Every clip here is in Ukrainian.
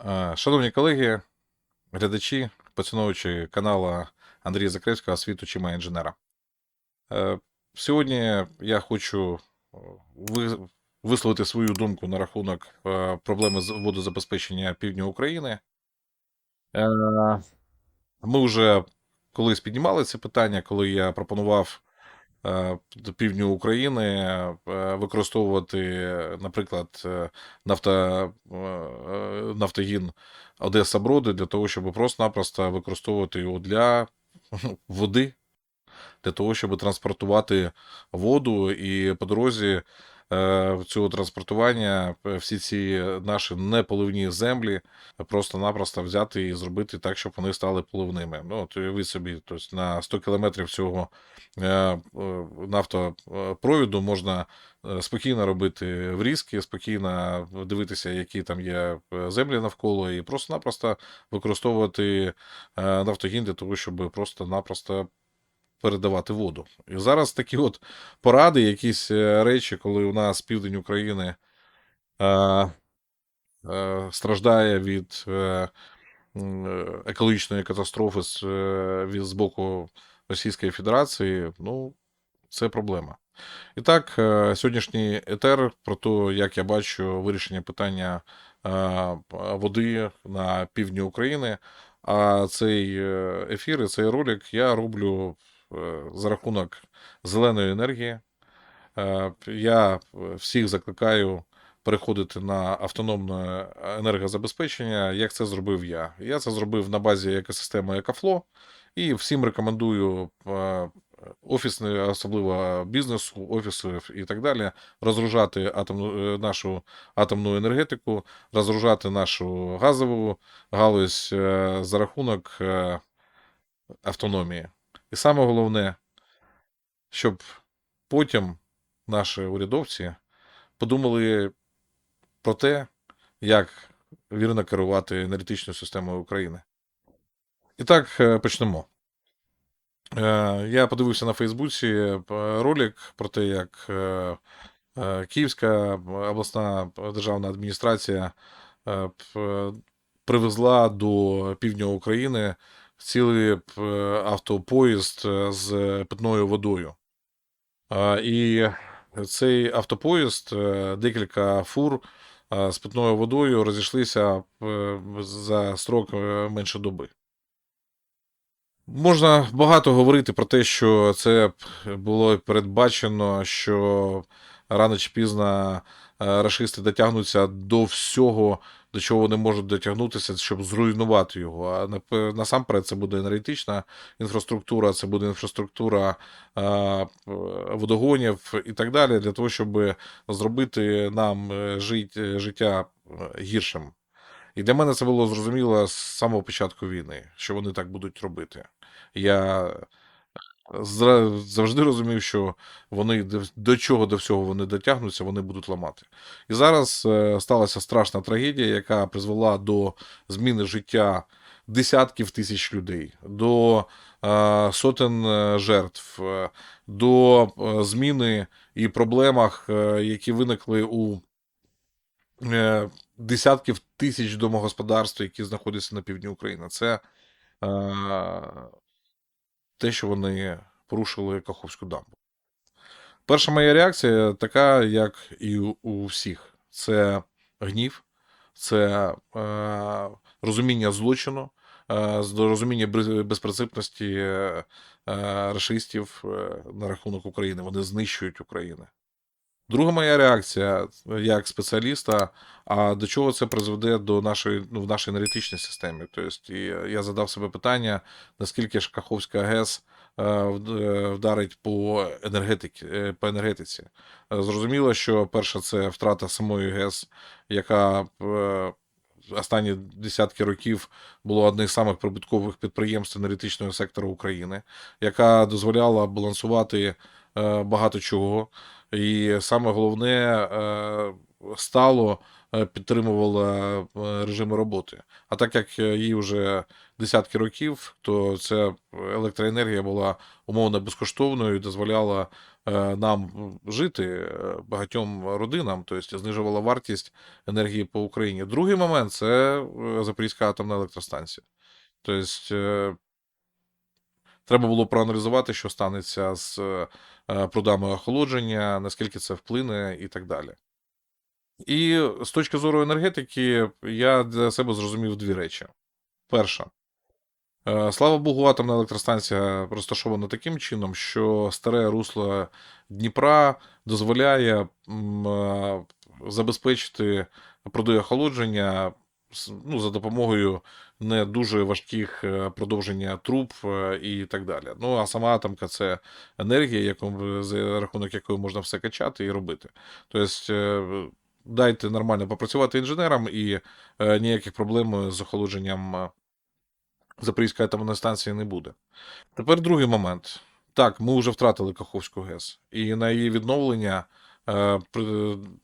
Е, Шановні колеги, глядачі, поціновувачі каналу Андрія Закревського світу Чима інженера. Е, Сьогодні я хочу е, висловити свою думку на рахунок проблеми з водозабезпечення півдня України. Ми вже колись піднімали це питання, коли я пропонував до півдню України е, використовувати, наприклад, е, нафто, е, е, нафтогін Одеса Броди для того, щоб просто-напросто використовувати його для води, для того, щоб транспортувати воду. І по дорозі е, цього транспортування е, всі ці наші неполивні землі просто-напросто взяти і зробити так, щоб вони стали поливними. Ну, от уявіть собі, тобто на 100 кілометрів цього е, е, нафтопровіду можна е, спокійно робити врізки, спокійно дивитися, які там є е, землі навколо, і просто-напросто використовувати е, нафтогін для того, щоб просто-напросто передавати воду. І зараз такі от поради, якісь е, речі, коли у нас південь України е, е, страждає від е, е, екологічної катастрофи з, е, від, з боку Російської Федерації, ну, це проблема. І так, е, сьогоднішній етер про те, як я бачу вирішення питання води на півдні України. А цей ефір і цей ролик я роблю за рахунок зеленої енергії. Е, Я всіх закликаю переходити на автономне енергозабезпечення, як це зробив я. Я це зробив на базі екосистеми Екофло і всім рекомендую е, офісне, особливо бізнесу, офісів і так далі, розгружати атомну, е, нашу атомну енергетику, розгружати нашу газову галузь е, за рахунок е, автономії. І саме головне, щоб потім наші урядовці подумали про те, як вірно керувати енергетичною системою України. І так, е, почнемо. Е, Я подивився на Фейсбуці е, ролик про те, як Київська обласна державна адміністрація привезла до півдня України цілий п- автопоїзд е, з питною водою. І цей автопоїзд, е, декілька фур е, з питною водою розійшлися е, за строк е, менше доби. Можна багато говорити про те, що це було передбачено, що рано чи пізно е, рашисти дотягнуться до всього, до чого вони можуть дотягнутися, щоб зруйнувати його. А насамперед це буде енергетична інфраструктура, це буде інфраструктура водогонів і так далі, для того, щоб зробити нам е, е, життя е, гіршим. І для мене це було зрозуміло з самого початку війни, що вони так будуть робити. Я завжди розумів, що вони до- чого до всього вони дотягнуться, вони будуть ламати. І зараз е, сталася страшна трагедія, яка призвела до зміни життя десятків тисяч людей, до е, сотень е, жертв, до зміни і проблемах, які виникли у десятків тисяч домогосподарств, які знаходяться на півдні України. Це те, що вони порушили Каховську дамбу. Перша моя реакція така, як і у- всіх: це гнів, це е, розуміння злочину, е, розуміння безпринципності е, е, рашистів е, на рахунок України. Вони знищують Україну. Друга моя реакція е, як спеціаліста, а до чого це призведе до нашої ну, в нашій енергетичній системі? Тобто, і я задав себе питання, наскільки ж Каховська ГЕС е, вд- е, вдарить по енергетиці, е, по енергетиці. Е, Зрозуміло, що перше це втрата самої ГЕС, яка е, останні десятки років було одним з самих прибуткових підприємств енергетичного сектору України, яка дозволяла балансувати е, багато чого. І саме головне е, стало е, підтримувала е, режими роботи. А так як їй вже десятки років, то ця електроенергія була умовно безкоштовною і дозволяла нам жити багатьом родинам, тобто знижувала вартість енергії по Україні. Другий момент це Запорізька атомна електростанція. Тобто треба було проаналізувати, що станеться з е, прудами охолодження, наскільки це вплине і так далі. І з точки зору енергетики, я для себе зрозумів дві речі. Перша. Е, Слава Богу, атомна електростанція розташована таким чином, що старе русло Дніпра дозволяє е, забезпечити пруди охолодження ну, за допомогою не дуже важких е, продовження труб е, і так далі. Ну, а сама атомка це енергія, яку, за рахунок якої можна все качати і робити. Тобто, е, дайте нормально попрацювати інженерам і ніяких проблем з охолодженням. Запорізької атомної станції не буде. Тепер другий момент. Так, ми вже втратили Каховську ГЕС, і на її відновлення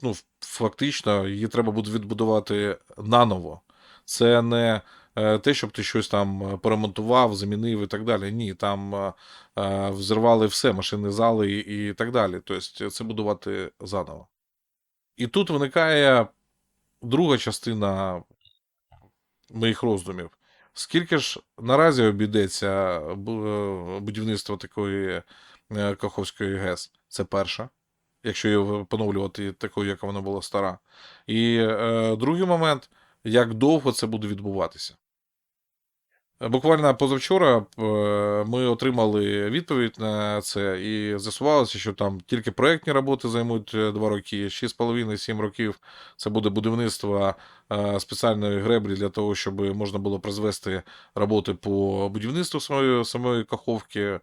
ну, фактично її треба буде відбудувати наново. Це не е, те, щоб ти щось там поремонтував, замінив і так далі. Ні, там е, е, взірвали все, машини зали і, так далі. Тобто це будувати заново. І тут виникає друга частина моїх роздумів. Скільки ж наразі обійдеться е, будівництво такої е, Каховської ГЕС? Це перша, якщо її поновлювати такою, яка вона була стара. І е, другий момент, як довго це буде відбуватися. Е, Буквально позавчора е, ми отримали відповідь на це, і з'ясувалося, що там тільки проектні роботи займуть 2 роки, 6,5-7 років це буде будівництво е, спеціальної греблі для того, щоб можна було призвести роботи по будівництву самої, самої каховки.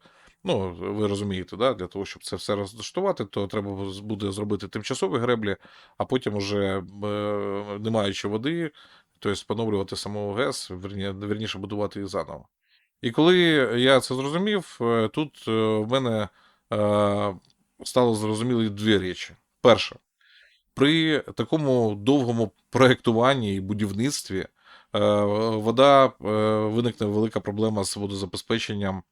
Ну, ви розумієте, да? для того, щоб це все розлаштувати, то треба буде зробити тимчасові греблі, а потім, уже, е, не маючи води, тобто поновлювати саму ГЕС, верні, вірніше будувати її заново. І коли я це зрозумів, е, тут е, в мене стало зрозумілі дві речі. Перше, при такому довгому проєктуванні і будівництві вода виникне велика проблема з водозабезпеченням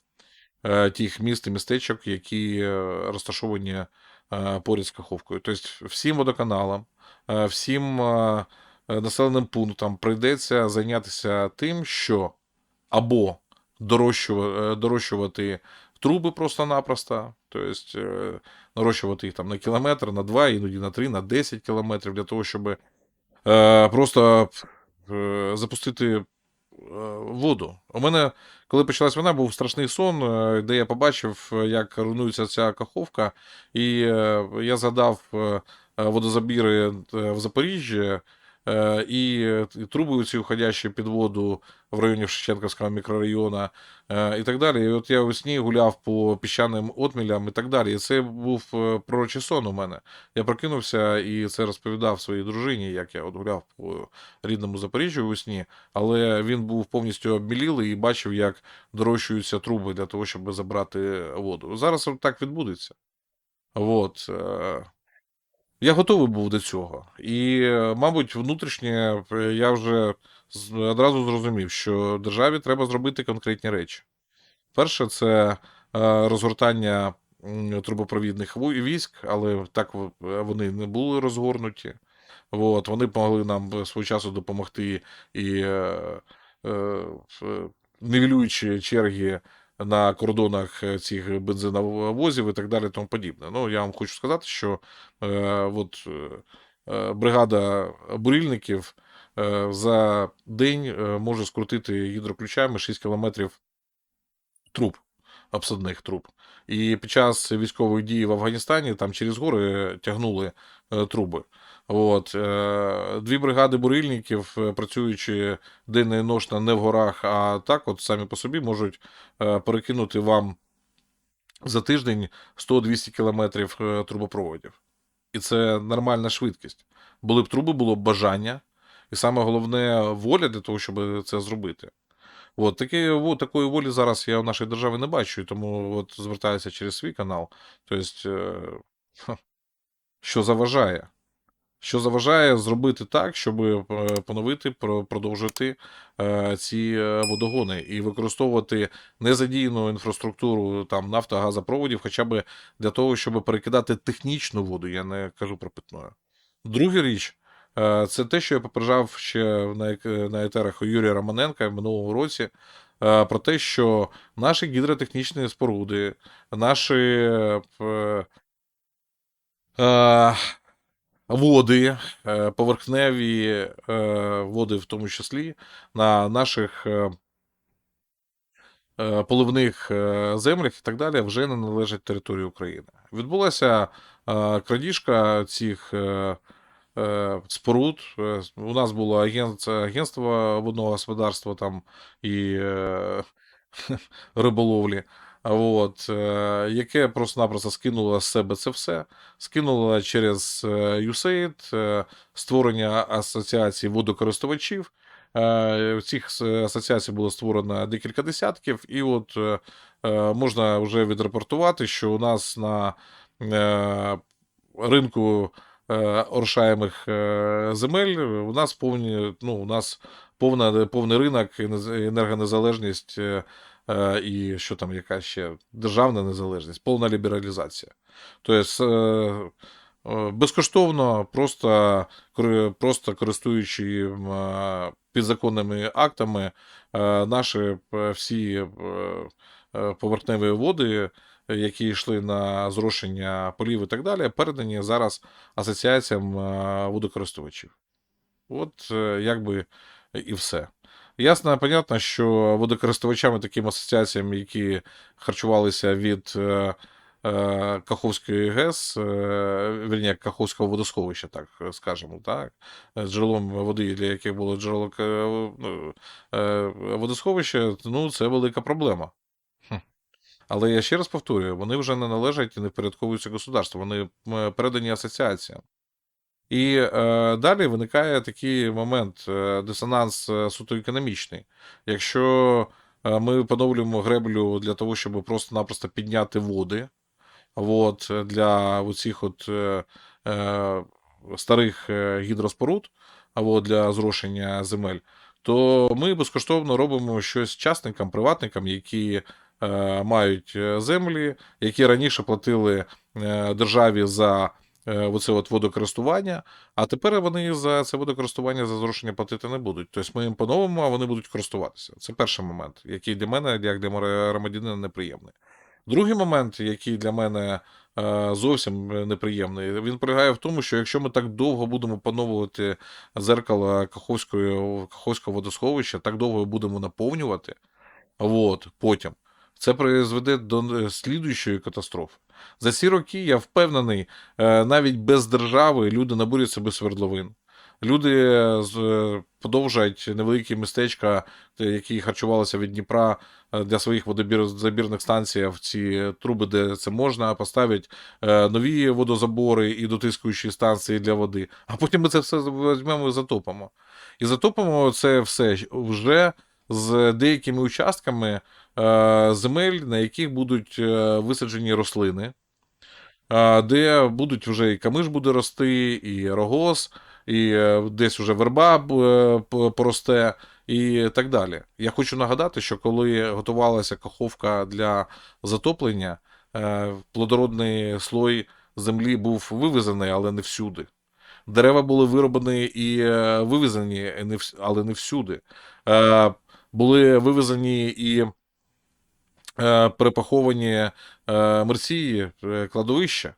тих міст і містечок, які е, розташовані е, поряд з Каховкою. Тобто всім водоканалам, е, всім е, е, населеним пунктам прийдеться зайнятися тим, що або дорощува- е, дорощувати труби просто-напросто, тобто е, нарощувати їх там на кілометр, на 2, іноді на 3, на 10 кілометрів, для того, щоб е, просто е, запустити е, воду. У мене, коли почалась війна, був страшний сон, е, де я побачив, е, як руйнується ця каховка, і е, я згадав е, е, водозабіри е, в Запоріжжі. Е, І е, і труби ці уходящі під воду в районі Шевченківського мікрорайону е, і так далі. І от я весні гуляв по піщаним отмілям і так далі. І це був е, пророчий сон у мене. Я прокинувся і це розповідав своїй дружині, як я от гуляв по рідному Запоріжжю весні, але він був повністю обмілілий і бачив, як дорощуються труби для того, щоб забрати воду. Зараз так відбудеться. От. Я готовий був до цього. І, е, мабуть, внутрішнє е, я вже одразу зрозумів, що державі треба зробити конкретні речі. Перше, це е, розгортання трубопровідних військ, але так вони не були розгорнуті. От, вони могли нам свого часу допомогти і в- черги на кордонах е, цих бензиновозів і так далі, тому подібне. Ну, я вам хочу сказати, що е, от, е, е, бригада бурільників е, за день е, може скрутити гідроключами 6 кілометрів труб, обсадних труб. І під час військової дії в Афганістані там через гори тягнули е, труби. От, е, дві бригади бурильників, е, працюючи денно і ночно не в горах, а так, от самі по собі можуть е, перекинути вам за тиждень 100-200 кілометрів трубопроводів. І це нормальна швидкість. Були б труби, було б бажання, і саме головне воля для того, щоб це зробити. От такі, во- такої волі зараз я в нашій державі не бачу, і тому от звертаюся через свій канал. Тобто, що заважає? Що заважає зробити так, щоб е, поновити, продовжити е, ці е, водогони і використовувати незадіяну інфраструктуру там нафтогазопроводів, хоча б для того, щоб перекидати технічну воду, я не кажу про питною. Друга річ, це те, що я попереджав ще на, етерах у Юрія Романенка в минулому році. Про те, що наші гідротехнічні споруди, наші води, е, поверхневі е, води, в тому числі, на наших е, поливних землях і так далі, вже не належать території України. Відбулася крадіжка цих споруд. У нас було агентство водного господарства там і риболовлі. От, е, яке просто-напросто скинуло з себе це все, скинуло через е, USAID, е, створення асоціації водокористувачів. Е, Цих асоціацій було створено декілька десятків, і от можна вже відрапортувати, що у нас на ринку оршаємих земель у нас повні, ну, у нас повна, повний ринок, енергонезалежність і що там, яка ще державна незалежність, повна лібералізація. Тобто е, е, безкоштовно, просто, просто користуючи е, підзаконними актами, е, наші е, всі е, е, поверхневі води, які йшли на зрошення полів і так далі, передані зараз асоціаціям е, водокористувачів. От е, якби і все. Ясно, понятно, що водокористувачами, таким асоціаціям, які харчувалися від е, е, Каховської ГЕС, е, вірні, Каховського водосховища, так скажемо, так, з джерелом води, для яких було джерело е, ну, е, водосховища, ну, це велика проблема. Але я ще раз повторюю, вони вже не належать і не впорядковуються государству, вони передані асоціаціям. І е, далі виникає такий момент, е, дисонанс е, суто економічний. Якщо е, ми поновлюємо греблю для того, щоб просто-напросто підняти води, от, для оцих от, е, е, старих е, гідроспоруд, або для зрошення земель, то ми безкоштовно робимо щось частникам, приватникам, які е, мають е, землі, які раніше платили е, державі за оце от водокористування, а тепер вони за це водокористування за зрошення платити не будуть. Тобто ми їм поновимо, а вони будуть користуватися. Це перший момент, який для мене, як для громадянина, неприємний. Другий момент, який для мене е, зовсім неприємний, він полягає в тому, що якщо ми так довго будемо поновлювати зеркало Каховської, Каховського водосховища, так довго будемо наповнювати, от, потім, це призведе до е, слідуючої катастрофи. За ці роки, я впевнений, е, навіть без держави люди набурять себе свердловин. Люди е, подовжать невеликі містечка, які харчувалися від Дніпра для своїх водозабірних станцій в ці труби, де це можна, поставлять нові водозабори і дотискуючі станції для води. А потім ми це все візьмемо і затопимо. І затопимо це все вже з деякими участками е, земель, на яких будуть е, висаджені рослини, е, де будуть вже і камиш буде рости, і рогоз, і десь вже верба поросте, і так далі. Я хочу нагадати, що коли готувалася каховка для затоплення, плодородний слой землі був вивезений, але не всюди. Дерева були вироблені і вивезені, але не всюди. Були вивезені і е, перепаховані е, мерції, е, кладовища.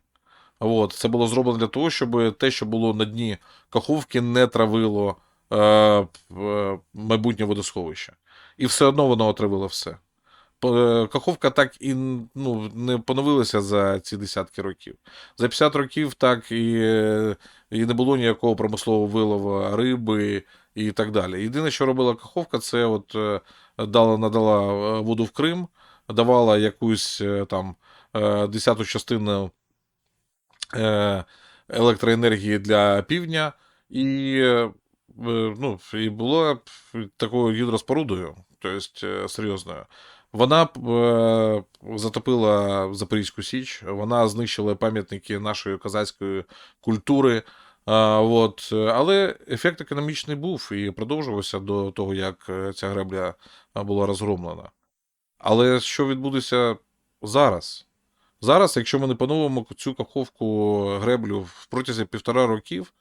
От, це було зроблено для того, щоб те, що було на дні каховки, не травило е, е, майбутнє водосховище. І все одно воно отравило все. Е, Каховка так і ну, не поновилася за ці десятки років. За 50 років так і, е, і не було ніякого промислового вилову риби і так далі. Єдине, що робила Каховка, це от е, дала, надала е, воду в Крим, давала якусь е, там десяту частину електроенергії для півдня, і, ну, і була такою гідроспорудою, тобто серйозною. Вона затопила Запорізьку Січ, вона знищила пам'ятники нашої козацької культури, От, е, але ефект економічний був і продовжувався до того, як е, ця гребля була розгромлена. Але що відбудеться зараз? Зараз, якщо ми не поновимо цю каховку греблю в протязі півтора років,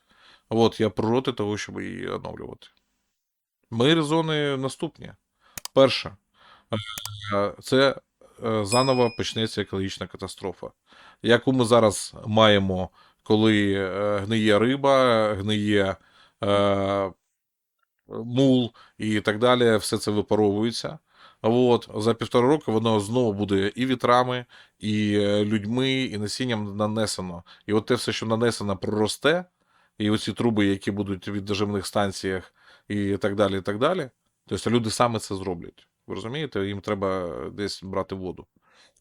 от я проти того, щоб її оновлювати. Мої резони наступні. Перше, е, це е, заново почнеться екологічна катастрофа, яку ми зараз маємо, коли е, гниє риба, гниє е, мул і так далі, все це випаровується. От, за півтора року воно знову буде і вітрами, і е, людьми, і насінням нанесено. І от те все, що нанесено, проросте, і оці труби, які будуть від доживних станціях, і так далі, і так далі. Тобто люди саме це зроблять. Ви розумієте? Їм треба десь брати воду.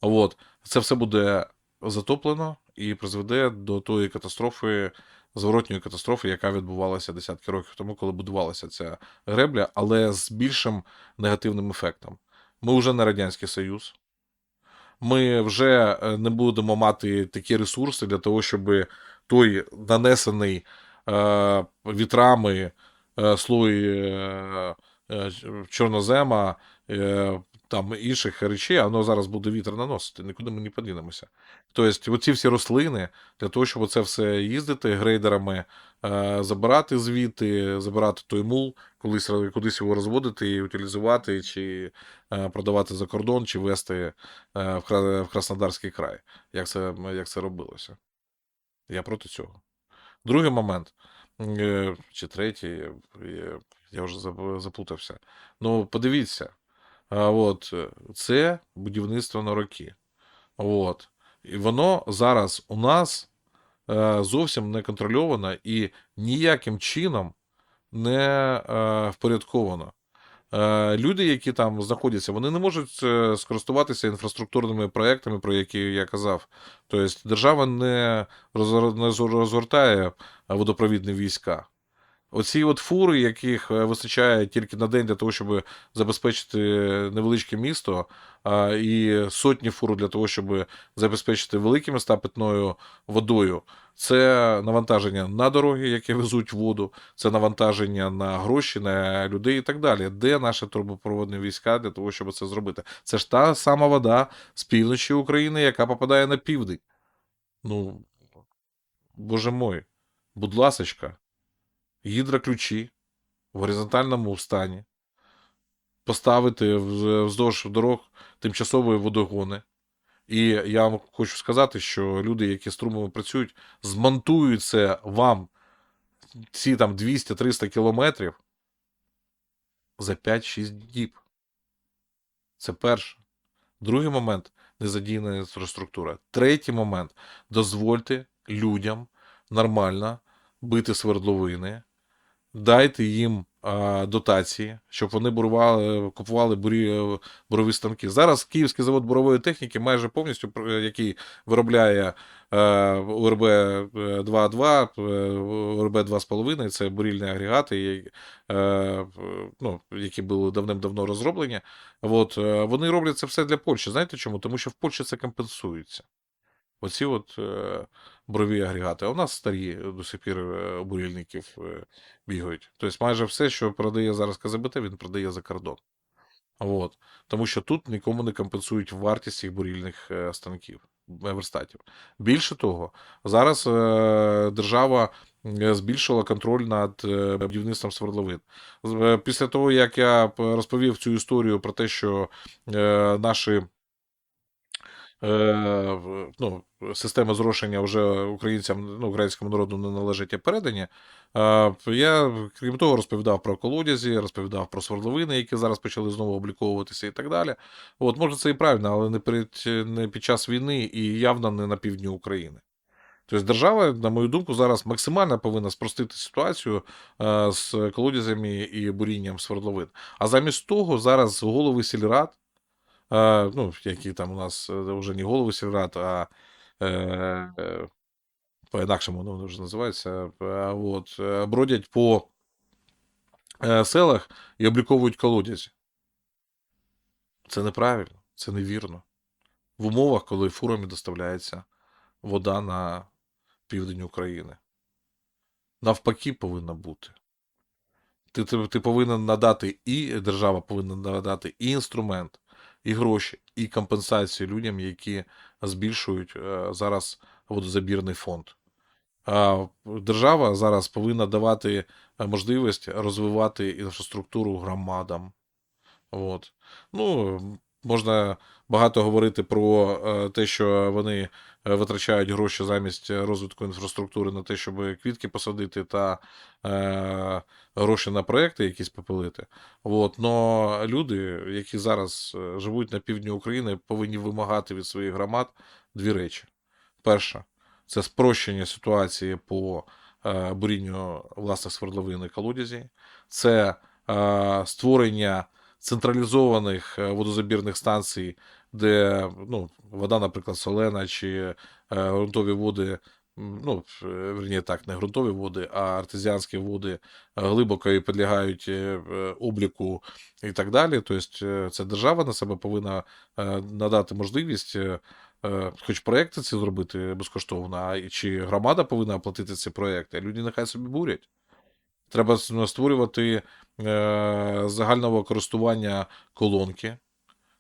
От, це все буде затоплено і призведе до тої катастрофи, зворотньої катастрофи, яка відбувалася десятки років тому, коли будувалася ця гребля, але з більшим негативним ефектом. Ми вже не Радянський Союз. Ми вже е, не будемо мати такі ресурси для того, щоб той нанесений е, вітрами е, слой е, е, чорнозема, е, там інших речей, воно зараз буде вітер наносити, нікуди ми не подінемося. Тобто, оці всі рослини, для того, щоб це все їздити грейдерами, е, забирати звідти, забирати той мул, колись кудись його розводити і утилізувати, чи е, продавати за кордон, чи вести е, в Краснодарський край, як це, як це робилося. Я проти цього. Другий момент, е, чи третій, е, я вже заплутався. Ну, подивіться, от, це будівництво на роки. От. І воно зараз у нас е, зовсім не контрольовано і ніяким чином не е, впорядковано. Е, Люди, які там знаходяться, вони не можуть скористуватися інфраструктурними проектами, про які я казав. Тобто держава не розгортає водопровідні війська. Оці от фури, яких е, вистачає тільки на день для того, щоб забезпечити невеличке місто, і сотні фур для того, щоб забезпечити великі міста питною водою. Це навантаження на дороги, які везуть воду, це навантаження на гроші, на людей і так далі. Де наші трубопроводні війська для того, щоб це зробити? Це ж та сама вода з півночі України, яка попадає на південь. Ну, боже мой, будь ласочка, гідроключі в горизонтальному стані, поставити вздовж дорог тимчасові водогони. І я вам хочу сказати, що люди, які з трубами працюють, змонтують це вам ці там 200-300 кілометрів за 5-6 діб. Це перше. Другий момент незадіяна інфраструктура. Третій момент дозвольте людям нормально бити свердловини, дайте їм а, дотації, щоб вони бурували, купували бурі, е, бурові станки. Зараз Київський завод бурової техніки майже повністю, який виробляє е, УРБ 2.2, е, УРБ 2.5, це бурільні агрегати, е, ну, які були давним-давно розроблені. От, е, вони роблять це все для Польщі. Знаєте чому? Тому що в Польщі це компенсується. Оці от е, бурові агрегати. А у нас старі до сих пір е, бурільників е, бігають. Тобто майже все, що продає зараз КЗБТ, він продає за кордон. От. Тому що тут нікому не компенсують вартість цих бурільних станків, верстатів. Більше того, зараз держава збільшила контроль над будівництвом свердловин. Після того, як я розповів цю історію про те, що наші ну, системи зрошення вже українцям, ну, українському народу не належать і передані. Е, Я, крім того, розповідав про колодязі, розповідав про свердловини, які зараз почали знову обліковуватися і так далі. От, може, це і правильно, але не, перед, не під час війни і явно не на півдні України. Тобто держава, на мою думку, зараз максимально повинна спростити ситуацію е, з колодязями і бурінням свердловин. А замість того, зараз голови сільрад, е, ну, які там у нас е, вже не голови сільрад, а е, е, по-інакшому воно вже називається, е, от, е, бродять по е, селах і обліковують колодязі. Це неправильно, це невірно. В умовах, коли фурами доставляється вода на південь України. навпаки повинна бути. Ти, ти, ти повинен надати і держава повинна надати і інструмент, і гроші, і компенсації людям, які збільшують е, зараз водозабірний фонд. Держава зараз повинна давати е, можливість розвивати інфраструктуру громадам. От. Ну, можна багато говорити про е, те, що вони е, витрачають гроші замість розвитку інфраструктури на те, щоб квітки посадити та е, гроші на проекти якісь попилити. От. Но люди, які зараз е, живуть на півдні України, повинні вимагати від своїх громад дві речі. Перша це спрощення ситуації по бурінню власних свердловин і колодязі, це е, створення централізованих е, водозабірних станцій, де ну, вода, наприклад, солена чи е, ґрунтові води. Ну, е, верні так, не ґрунтові води, а артезіанські води глибоко і підлягають обліку і так далі. Тобто, це держава на себе повинна надати можливість, хоч проекти ці зробити безкоштовно, а чи громада повинна оплатити ці проекти, а люди нехай собі бурять. Треба створювати е, загального користування колонки.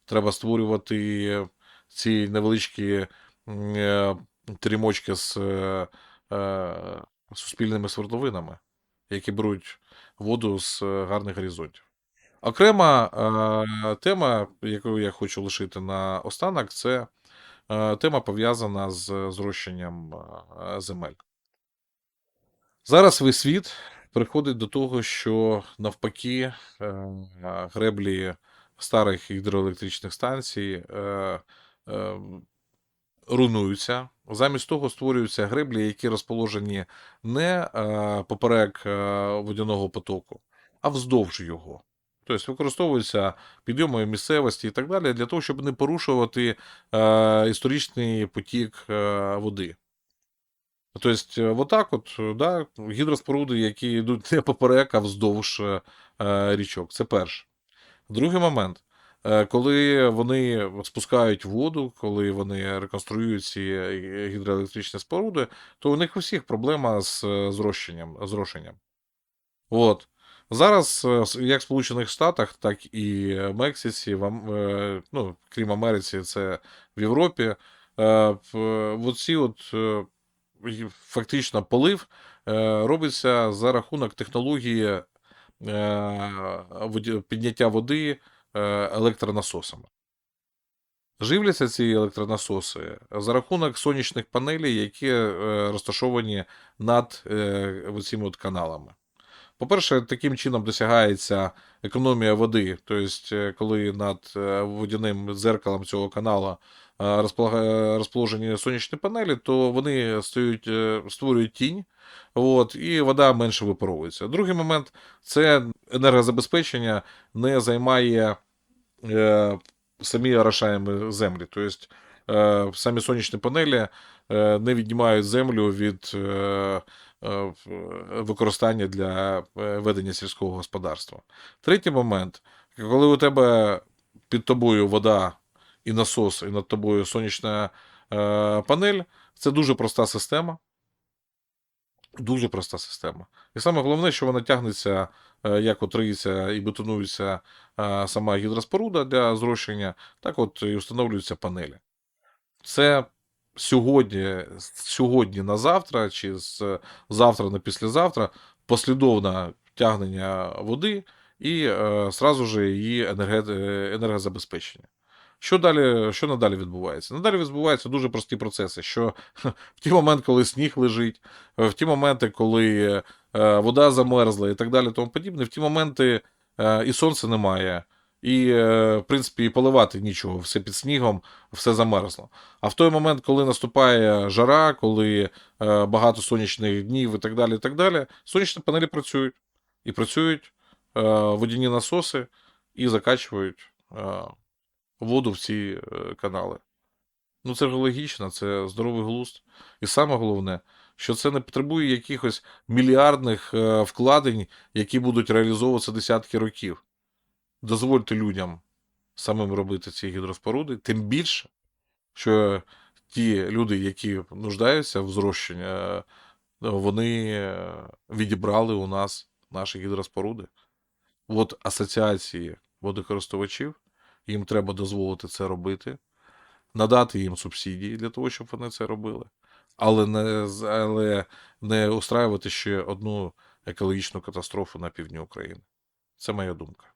Треба створювати ці невеличкі е, трімочки з е, суспільними свердловинами, які беруть воду з гарних горизонтів. Окрема тема, яку я хочу лишити на останок, це тема пов'язана з зрощенням земель. Зараз весь світ приходить до того, що навпаки е, греблі старих гідроелектричних станцій е, е, руйнуються. Замість того створюються греблі, які розположені не поперек водяного потоку, а вздовж його. Тобто використовуються підйоми місцевості і так далі для того, щоб не порушувати е, історичний потік е, води. Тобто, е, отак, от, е, да, гідроспоруди, які йдуть не поперек, а вздовж е, е, річок. Це перше. Другий момент. Е, Коли вони спускають воду, коли вони реконструюють ці гідроелектричні споруди, то у них у всіх проблема з зрощенням. зрошенням. От. Зараз, як в Сполучених Штатах, так і в Мексиці, в, ну, крім Америці, це в Європі. Оці от фактично полив е, робиться за рахунок технології е, підняття води е, електронасосами. Живляться ці електронасоси за рахунок сонячних панелей, які розташовані над цими от каналами. По-перше, таким чином досягається економія води. Тобто, коли над водяним дзеркалом цього каналу розположені сонячні панелі, то вони стають, е, створюють тінь, от, і вода менше випаровується. Другий момент це енергозабезпечення не займає е, самі орошаємо землі. Тобто е, самі сонячні панелі е, не віднімають землю від е, е, використання для е, ведення сільського господарства. Третій момент, коли у тебе під тобою вода і насос, і над тобою сонячна е, панель, це дуже проста система. Дуже проста система. І саме головне, що вона тягнеться, е, як от риється і бетонується е, сама гідроспоруда для зрощення, так от і встановлюються панелі. Це сьогодні сьогодні на завтра, чи з завтра на післязавтра послідовне тягнення води і е, сразу же її енерге- е, енергозабезпечення. Що далі, що надалі відбувається? Надалі відбуваються дуже прості процеси, що в ті моменти, коли сніг лежить, в ті моменти, коли е, вода замерзла і так далі, тому подібне, в ті моменти е, і сонця немає, і, е, в принципі, і поливати нічого, все під снігом, все замерзло. А в той момент, коли наступає жара, коли багато сонячних днів і так далі, і так далі, сонячні панелі працюють. І працюють водяні насоси і закачують воду в ці е, канали. Ну, це ж логічно, це здоровий глузд. І саме головне, що це не потребує якихось мільярдних е, вкладень, які будуть реалізовуватися десятки років. Дозвольте людям самим робити ці гідроспоруди, тим більше, що ті люди, які нуждаються в зрощенні, е, вони відібрали у нас наші гідроспоруди. От асоціації водокористувачів, їм треба дозволити це робити, надати їм субсидії для того, щоб вони це робили, але не, але не устраювати ще одну екологічну катастрофу на півдні України. Це моя думка.